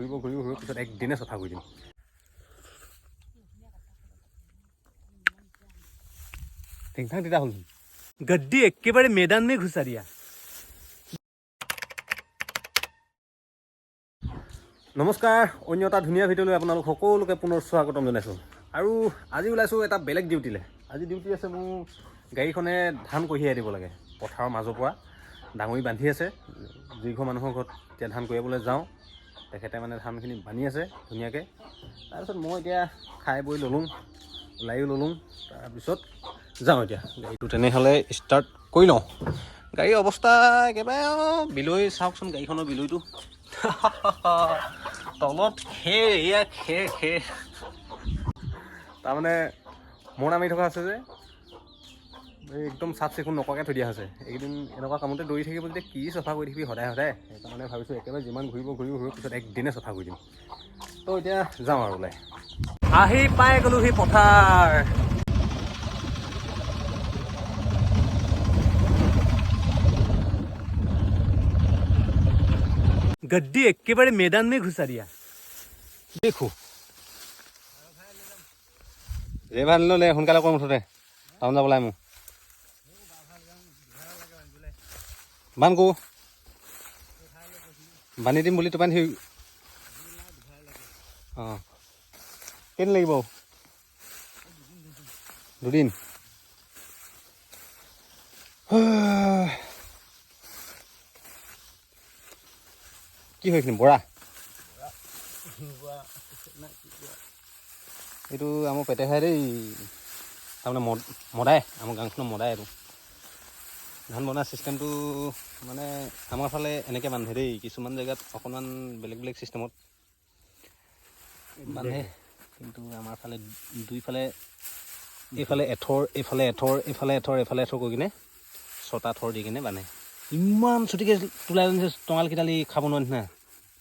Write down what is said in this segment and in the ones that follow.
ঘূৰিব ঘূৰিব ঘূৰিব পিছত একদিনে চাফা কৰি দিম। টিংথাং তেতিয়া হ'ল। গদ্দি একেবাৰে মেদান মে ঘুচা দিয়া নমস্কাৰ অন্য এটা ধুনীয়া ভিডিঅ'লৈ আপোনালোক সকলোকে পুনৰ স্বাগতম জনাইছোঁ। আৰু আজি ওলাইছোঁ এটা বেলেগ ডিউটিলৈ। আজি ডিউটি আছে মোৰ গাড়ীখনে ধান কঢ়িয়াই দিব লাগে। পথাৰৰ মাজৰ পৰা ডাঙৰি বান্ধি আছে। যিঘৰ মানুহৰ ঘৰত এতিয়া ধান কঢ়িয়াবলৈ যাওঁ। তেখেতে মানে ধানখিনি বান্ধি আছে ধুনীয়াকৈ। তাৰপিছত মই এতিয়া খাই বৈ ল'লোঁ, ওলাইও ল'লোঁ, তাৰপিছত যাওঁ এতিয়া। গাড়ীটো তেনেহ'লে ষ্টাৰ্ট কৰি লওঁ। গাড়ীৰ অৱস্থা একেবাৰে বিলৈ চাওকচোন গাড়ীখনৰ বিলৈটো। তলত খেৰ, এয়া খেৰ খেৰ। তাৰমানে মাৰি থকা আছে যে। একদম চাফ চিকুণ নকৰাকৈ থৈ দিয়া হৈছে এইকেইদিন এনেকুৱা কামতে দৌৰি থাকিব যেতিয়া কি চাফা কৰি থাকিবি সদায় সদায় সেইকাৰণে ভাবিছোঁ একেবাৰে যিমান ঘূৰিব ঘূৰিব ঘূৰিব পিছত একদিনে চাফা কৰি দিম তো এতিয়া যাওঁ আৰু ওলাই আহি পাই গ'লোঁ সি পথাৰ गड्डी एकेबारे मैदान में घुसा दिया देखो ৰে ভাল ল'লে সোনকালে কম মুঠতে টাউন যাব লাগে মোক বান্ধ কো বান্ধি দিম বুলি তো বান্ধি অঁ। কেইদিন লাগিব? দুদিন। কি হৈছিল বৰা? এইটো আমাৰ পেটে খাই দেই। তাৰমানে মদ মদাই আমাৰ গাঁওখনৰ মদাই এইটো। ধান বনোৱা ছিষ্টেমটো মানে আমাৰ ফালে এনেকৈ বান্ধে দেই। কিছুমান জেগাত অকণমান বেলেগ বেলেগ ছিষ্টেমত বান্ধে। কিন্তু আমাৰ ফালে দুইফালে এইফালে এঠৰ এইফালে এঠৰ এইফালে এঠৰ এইফালে এঠৰ কৰি কিনে ছটা থৰ দি কিনে বান্ধে। ইমান চুটিকৈ তোলাই আনিছে টঙাল কেইটালি খাব নোৱাৰে নিচিনা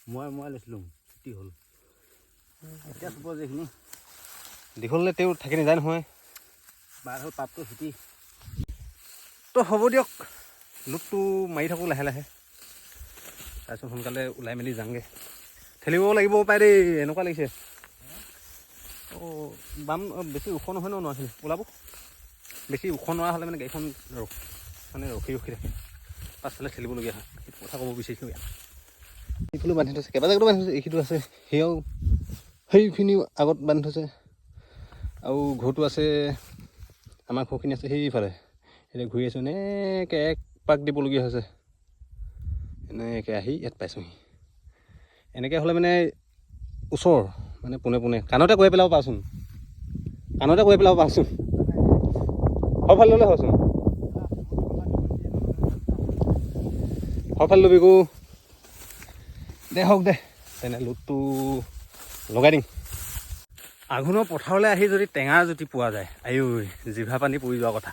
মই মই লৈছিলোঁ ছুটি হ'ল। এতিয়া চুপ যিখিনি দীঘললৈ তেওঁ থাকি নাযায় নহয়। বাৰ হ'ল পাতটো ছুটি তো হ'ব দিয়ক। লোটটো মাৰি থাকোঁ লাহে লাহে। তাৰপিছত সোনকালে ওলাই মেলি যামগৈ। ঠেলিব লাগিব পাৰে দেই এনেকুৱা লাগিছে। অঁ বাম বেছি ওখ নহয় ন নোৱাৰিছিল ওলাব। বেছি ওখ নোৱাৰা হ'লে মানে গাড়ীখন ৰখ মানে ৰখি ৰখি থাকে। পাছফালে ঠেলিবলগীয়া হয়। কথা ক'ব বিচাৰিছোঁ ইয়াত। এইফালেও বান্ধি থৈছে। কেইবা জেগাতো বান্ধি থৈছে। এইখিনিতো আছে। সেয়াও সেইখিনিও আগত বান্ধি থৈছে। আৰু ঘৰটো আছে। আমাৰ ঘৰখিনি আছে সেইফালে। এতিয়া ঘূৰি আছোঁ এনেকৈ এক পাক দিবলগীয়া হৈছে। এনেকৈ আহি ইয়াত পাইছোঁহি। এনেকৈ হ'লে মানে ওচৰ মানে পোনে পোনে। কাণতে কৈ পেলাব পাৰচোন। কাণতে কৈ পেলাব পাৰচোন। সৰফালে ল'লে হয়চোন সৰফালে ল'বি গো। দে হওক দে। তেনে লোটটো লগাই দিম। আঘোণৰ পথাৰলৈ আহি যদি টেঙা জুতি পোৱা যায় আয়ো জিভা পানী পৰি যোৱা কথা।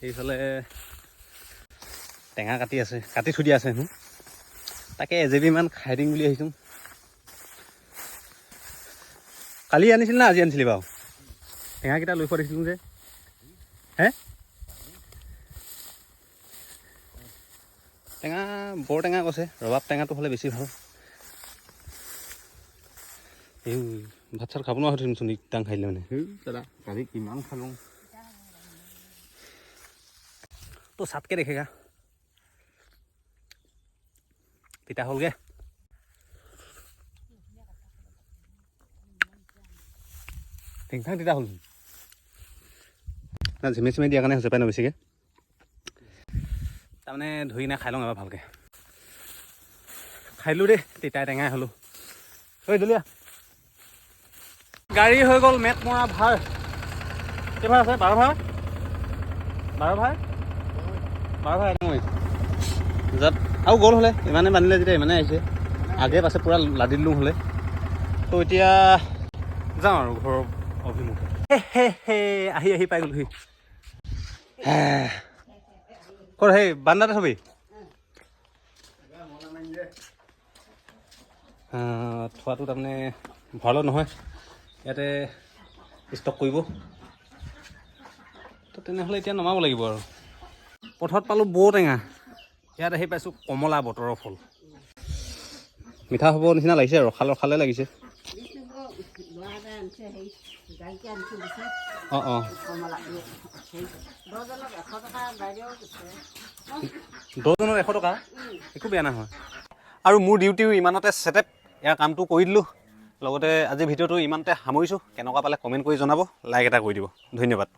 সেইফালে টেঙা কাটি আছে কাটি থৈ দিয়া আছে হেনো। তাকে এজেবিমান খাই দিম বুলি আহিছোঁ কালি আনিছিল না আজি আনিছিলি বাৰু? টেঙাকেইটা লৈ দেখিছিলোঁ যে। হে? টেঙা বৰ টেঙা কৈছে। ৰবাব টেঙাটো হ'লে বেছি ভাল। এই ভাত চাত খাব নোৱাৰা হৈছোন টাং খাই দিলে মানে। দাদা কালি কিমান খালোঁ। তো চাটকে দেখেগা তিতা হ'লগে টিংথাং তিতা হ'ল না ঝিমে চিমে দিয়াৰ কাৰণে হৈছে পাই ন তাৰমানে ধৰি কিনে খাই লওঁ এবাৰ ভালকৈ খাই দিলোঁ দেই তিতাই টেঙাই হ'লোঁ ঐ দলিয়া গাড়ী হৈ গ'ল মেট মৰা ভাৰ কেইভাৰ আছে বাৰ ভাৰ বাৰ ভাৰ বাৰ ভাৰ একদম যাত আৰু গ'ল হ'লে ইমানে বান্ধিলে যেতিয়া ইমানে আহিছে। আগে পাছে পূৰা লাদি দিলোঁ হ'লে। তো এতিয়া যাওঁ আৰু ঘৰৰ অভিমুখে। হে হে হে আহি আহি পাই গ'লোহি ক'ত সেই বান্দাতে থবি? থোৱাটো তাৰমানে ভঁৰালত নহয়। ইয়াতে ষ্টক কৰিব। তো তেনেহ'লে এতিয়া নমাব লাগিব আৰু। পথত পালোঁ বৌ টেঙা। ইয়াত আহি পাইছোঁ কমলা বতৰৰ ফল। মিঠা হ'ব নিচিনা লাগিছে ৰখাল ৰখালে লাগিছে। দহজনৰ এশ টকা একো বেয়া নহয়। আৰু মোৰ ডিউটিও ইমানতে ছেটেপ ইয়াৰ কামটো কৰি দিলোঁ। লগতে আজি ভিডিঅ'টো ইমানতে সামৰিছোঁ। কেনেকুৱা পালে কমেণ্ট কৰি জনাব লাইক এটা কৰি দিব। ধন্যবাদ।